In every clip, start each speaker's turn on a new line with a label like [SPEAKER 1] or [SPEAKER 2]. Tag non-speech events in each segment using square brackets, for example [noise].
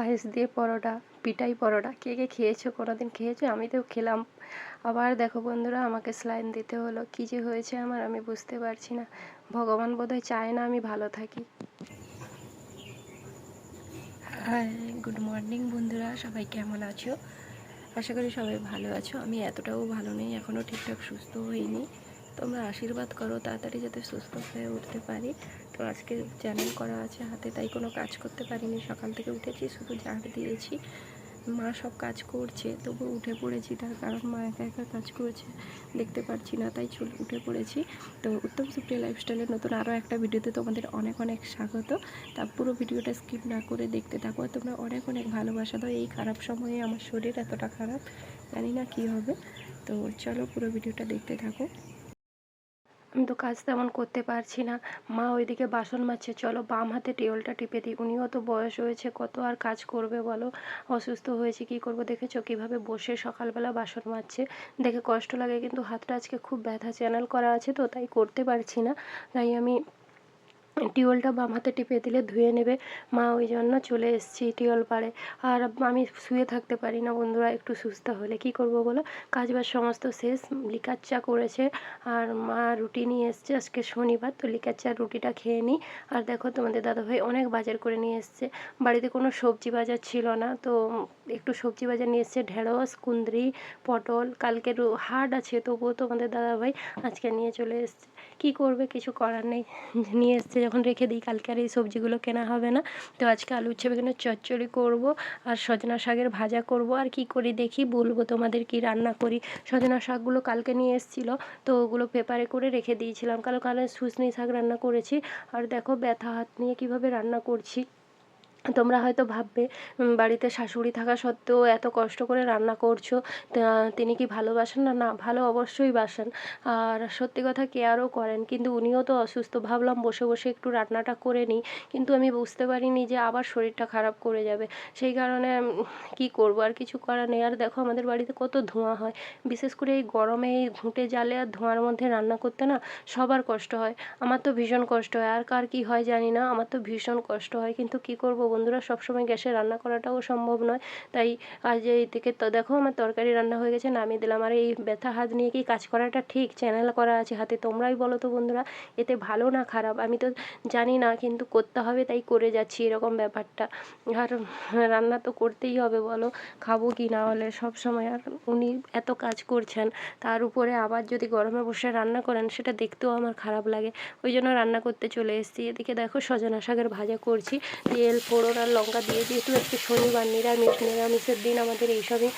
[SPEAKER 1] পায়েস দিয়ে পরোটা, পিঠাই পরোটা, কে কে খেয়েছো কোনো দিন খেয়েছো? আমি তো খেলাম। আবার দেখো বন্ধুরা, আমাকে স্লাইন দিতে হলো। কী যে হয়েছে আমার আমি বুঝতে পারছি না। ভগবান বোধহয় চায় না আমি ভালো থাকি। হাই গুড মর্নিং বন্ধুরা, সবাই কেমন আছো? আশা করি সবাই ভালো আছো। আমি এতটাও ভালো নেই এখনও ঠিকঠাক সুস্থ হইনি। তোমরা আশীর্বাদ করো, তাড়াতাড়ি যাতে সুস্থ হয়ে উঠতে পারি। তো আজকে চ্যানেল করা আছে হাতে, তাই কোনো কাজ করতে পারিনি। সকাল থেকে উঠেছি, শুধু ঝাড় দিয়েছি। মা সব কাজ করছে, তবু উঠে পড়েছি তার কারণ মা একা একা কাজ করছে, দেখতে পারছি না, তাই চলে উঠে পড়েছি। তো উত্তম সুপ্রিয় লাইফস্টাইলের নতুন আরও একটা ভিডিওতে তোমাদের অনেক অনেক স্বাগত। তা পুরো ভিডিওটা স্কিপ না করে দেখতে থাকো তোমরা অনেক অনেক ভালোবাসা দাও। এই খারাপ সময়ে আমার শরীর এতটা খারাপ, জানি না কী হবে। তো চলো পুরো ভিডিওটা দেখতে থাকো। আমি তো কাজ তেমন করতে পারছি না। মা ওইদিকে বাসন মাজছে। চলো বাম হাতে টিওলটা টিপে দিই। উনিও তো বয়স হয়েছে, কত আর কাজ করবে বলো? অসুস্থ হয়েছে, কি করব? দেখেছ কীভাবে বসে সকালবেলা বাসন মাজছে? দেখে কষ্ট লাগে, কিন্তু হাতটা আজকে খুব ব্যথা। চ্যানেল করা আছে তো, তাই করতে পারছি না। তাই আমি টিউবওয়েলটা বাম হাতে টিপে দিলে ধুয়ে নেবে। মা ওই জন্য চলে এসেছি টিউবওয়েল পাড়ে। আর আমি শুয়ে থাকতে পারি না বন্ধুরা, একটু সুস্থ হলে। কি করব বলো? কাজবাজ সমস্ত শেষ, লিকার চা করেছে। আর মা রুটি নিয়ে এসছে। আজকে শনিবার, তো লিকার চা রুটিটা খেয়ে নিই আর দেখো তোমাদের দাদাভাই অনেক বাজার করে নিয়ে এসছে। বাড়িতে কোনো সবজি বাজার ছিল না, তো একটু সবজি বাজার নিয়ে এসছে। ঢেঁড়স, কুঁদরি, পটল, কালকের হাট আছে, তবুও তোমাদের দাদাভাই আজকে নিয়ে চলে এসছে। কি করবে? কিছু করার নেই। নিয়ে এসছে যখন রেখে দিই, কালকে আর এই সবজিগুলো কেনা হবে না। তো আজকে আলু উচ্ছে বেগুনের চচ্চড়ি করব আর সজনা শাকের ভাজা করব। আর কি করি দেখি, বলব তোমাদের কি রান্না করি। সজনা শাকগুলো কালকে নিয়ে এসেছিল, তো ওগুলো পেপারে করে রেখে দিয়েছিলাম। কারণ কালো শুশনি শাক রান্না করেছি। আর দেখো ব্যথা হাত নিয়ে কীভাবে রান্না করছি। তোমরা হয়তো ভাববে বাড়িতে শাশুড়ি থাকা সত্ত্বেও এত কষ্ট করে রান্না করছ তিনি কি ভালোবাসেন? না না, ভালো অবশ্যই বাসেন। আর সত্যি কথা কেয়ারও করেন, কিন্তু উনিও তো অসুস্থ। ভাবলাম বসে বসে একটু রান্নাটা করে নিই, কিন্তু আমি বুঝতে পারিনি যে আবার শরীরটা খারাপ করে যাবে। সেই কারণে কি করব? আর কিছু করার নেই। আর দেখো, আমাদের বাড়িতে কত ধোঁয়া হয়। বিশেষ করে এই গরমে এই ঘুঁটে জালে আর ধোঁয়ার মধ্যে রান্না করতে না সবার কষ্ট হয়। আমার তো ভীষণ কষ্ট হয়। আর কার কী হয় জানি না, আমার তো ভীষণ কষ্ট হয়। কিন্তু কি করব বন্ধুরা সবসময় গ্যাসে রান্না করাটাও সম্ভব নয়। তাই আজ এই থেকে তো দেখো আমার তরকারি রান্না হয়ে গেছে, নামিয়ে দিলাম। আর এই ব্যথা হাত নিয়ে কি কাজ করাটা ঠিক? চ্যানেল করা আছে হাতে, তোমরাই বলো তো বন্ধুরা, এতে ভালো না খারাপ? আমি তো জানি না, কিন্তু করতে হবে তাই করে যাচ্ছি এরকম ব্যাপারটা। আর রান্না তো করতেই হবে, বলো, খাব কি না হলে সব সময় আর উনি এত কাজ করছেন, তার উপরে আবার যদি গরমে বসে রান্না করেন, সেটা দেখতেও আমার খারাপ লাগে। ওই জন্য রান্না করতে চলে এসেছি। এদিকে দেখো সজনা শাকের ভাজা করছি, তেল ফোড়ন আর লঙ্কা দিয়ে, যেহেতু আজকে শনিবার, নিরামিষ, নিরামিষের দিন আমাদের এইসবই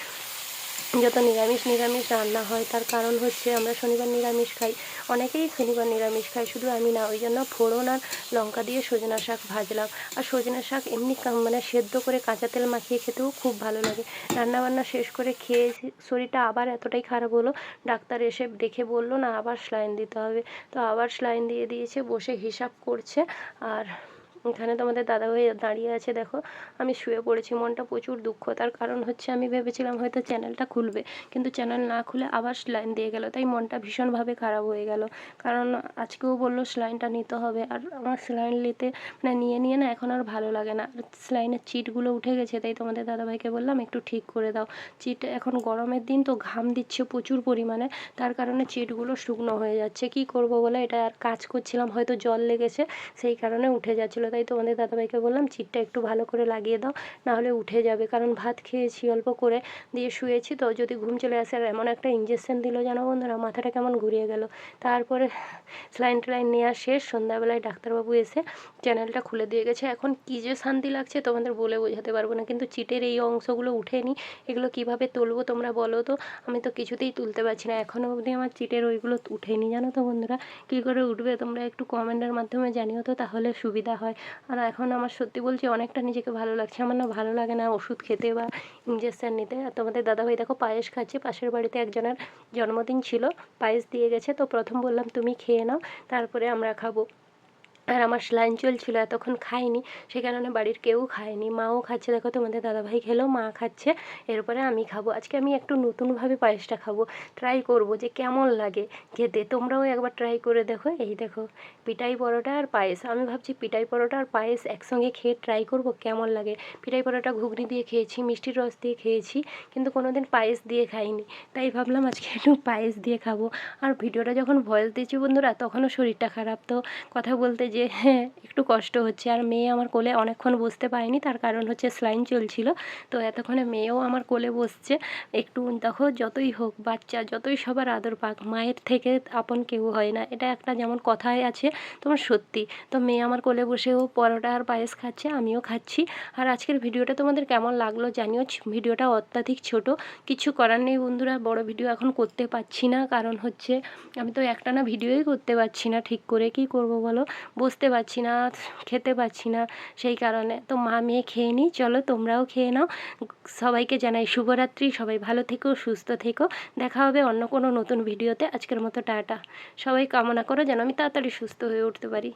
[SPEAKER 1] যত নিরামিষ নিরামিষ রান্না হয়, তার কারণ হচ্ছে আমরা শনিবার নিরামিষ খাই। অনেকেই শনিবার নিরামিষ খাই শুধু আমি না, ওই জন্য ফোড়ন আর লঙ্কা দিয়ে সজনা শাক ভাজলাম। আর সজনা শাক এমনি মানে সেদ্ধ করে কাঁচা তেল মাখিয়ে খেতেও খুব ভালো লাগে। রান্নাবান্না শেষ করে খেয়ে শরীরটা আবার এতটাই খারাপ হলো, ডাক্তার এসে দেখে বলল, না, আবার স্লাইন দিতে হবে। তো আবার স্লাইন দিয়ে দিয়েছে, বসে হিসাব করছে, আর এখানে তোমাদের দাদাভাই দাঁড়িয়ে আছে, দেখো। আমি শুয়ে পড়েছি, মনটা প্রচুর দুঃখ। তার কারণ হচ্ছে আমি ভেবেছিলাম হয়তো চ্যানেলটা খুলবে, কিন্তু চ্যানেল না খুলে আবার স্লাইন দিয়ে গেল, তাই মনটা ভীষণভাবে খারাপ হয়ে গেল। কারণ আজকেও বলল স্লাইনটা নিতে হবে, আর আমার স্লাইন নিতে মানে নিয়ে নিয়ে না এখন আর ভালো লাগে না। স্লাইনের চিটগুলো উঠে গেছে, তাই তোমাদের দাদাভাইকে বললাম, একটু ঠিক করে দাও। চিট এখন গরমের দিন তো ঘাম দিচ্ছে প্রচুর পরিমাণে, তার কারণে চিটগুলো শুকনো হয়ে যাচ্ছে। কি করব বলে, এটা আর কাজ করছিলাম, হয়তো জল লেগেছে, সেই কারণে উঠে যাচ্ছিল। তাই তোমাদের দাদাভাইকে বললাম চিটটা একটু ভালো করে লাগিয়ে দাও, নাহলে উঠে যাবে। কারণ ভাত খেয়েছি অল্প করে, দিয়ে শুয়েছি তো, যদি ঘুম চলে আসে আর এমন একটা ইঞ্জেকশন দিল জানো বন্ধুরা, মাথাটা কেমন ঘুরিয়ে গেল। তারপরে স্লাইন ট্লাইন নেওয়া শেষ, সন্ধ্যাবেলায় ডাক্তারবাবু এসে চ্যানেলটা খুলে দিয়ে গেছে। এখন কী যে শান্তি লাগছে তোমাদের বলে বোঝাতে পারব না, কিন্তু চিটের এই অংশগুলো উঠেনি, এগুলো কীভাবে তুলবো তোমরা বলো তো? আমি তো কিছুতেই তুলতে পারছি না এখনও অবধি আমার চিটের ওইগুলো উঠেনি, জানো তো বন্ধুরা? কী করে উঠবে তোমরা একটু কমেন্টের মাধ্যমে জানিও তো, তাহলে সুবিধা হয়। আর এখন আমার সত্যি বলছি অনেকটা নিজেকে ভালো লাগছে। আমার না ভালো লাগে না ওষুধ খেতে বা ইঞ্জেকশান নিতে। আর তোমাদের দাদাভাই দেখো পায়েস খাচ্ছে। পাশের বাড়িতে একজনের জন্মদিন ছিল, পায়েস দিয়ে গেছে। তো প্রথম বললাম, তুমি খেয়ে নাও, তারপরে আমরা খাব। আর আমার স্লাইন চলছিল, এতক্ষণ খাইনি, সে কারণে বাড়ির কেউ খায়নি, মাও খাচ্ছে। দেখো তোমাদের দাদাভাই খেলো, মা খাচ্ছে, এরপরে আমি খাব। আজকে আমি একটু নতুনভাবে পায়েসটা খাব। ট্রাই করব যে কেমন লাগে। খেতে তোমরাও একবার ট্রাই করে দেখো। এই দেখো পিটাই পরোটা আর পায়েস। আমি ভাবছি পিটাই পরোটা আর পায়েস একসঙ্গে খেয়ে ট্রাই করব, কেমন লাগে? পিটাই পরোটা ঘুগনি দিয়ে খেয়েছি, মিষ্টির রস দিয়ে খেয়েছি, কিন্তু কোনো দিন পায়েস দিয়ে খাইনি। তাই ভাবলাম আজকে একটু পায়েস দিয়ে খাব। আর ভিডিওটা যখন ভয়েস দিয়েছি বন্ধুরা, তখনও শরীরটা খারাপ। তো কথা বলতে যে [laughs] একটু কষ্ট হচ্ছে। আর মেয়ে আমার কোলে অনেকক্ষণ বসতে পারেনি, তার কারণ হচ্ছে স্লাইন চলছিল। তো এতক্ষণে মেয়েও আমার কোলে বসছে। একটু দেখো যতই হোক, বাচ্চা যতই সবার আদর পাক, মায়ের থেকে আপন কেউ হয় না। এটা একটা যেমন কথায় আছে, তোমার সত্যি। তো মেয়ে আমার কোলে বসেও পরোটা আর পায়েস খাচ্ছে, আমিও খাচ্ছি। আর আজকের ভিডিওটা তোমাদের কেমন লাগল জানিও। ভিডিওটা অত্যাধিক ছোট। কিছু করার নেই বন্ধুরা, বড় ভিডিও এখন করতে পারছি না। কারণ হচ্ছে আমি তো একটানা ভিডিওই করতে পারছি না। ঠিক করে কি করব বলো? বসতে পারছি না, খেতে পারছি না, সেই কারণে। তো মা মেয়ে খেয়ে নিই, চলো তোমরাও খেয়ে নাও। সবাইকে জানাই শুভরাত্রি, সবাই ভালো থেকো, সুস্থ থেকো। দেখা হবে অন্য কোনো নতুন ভিডিওতে। আজকের মতো টাটা। সবাই কামনা করো যেন আমি তাড়াতাড়ি সুস্থ হয়ে উঠতে পারি।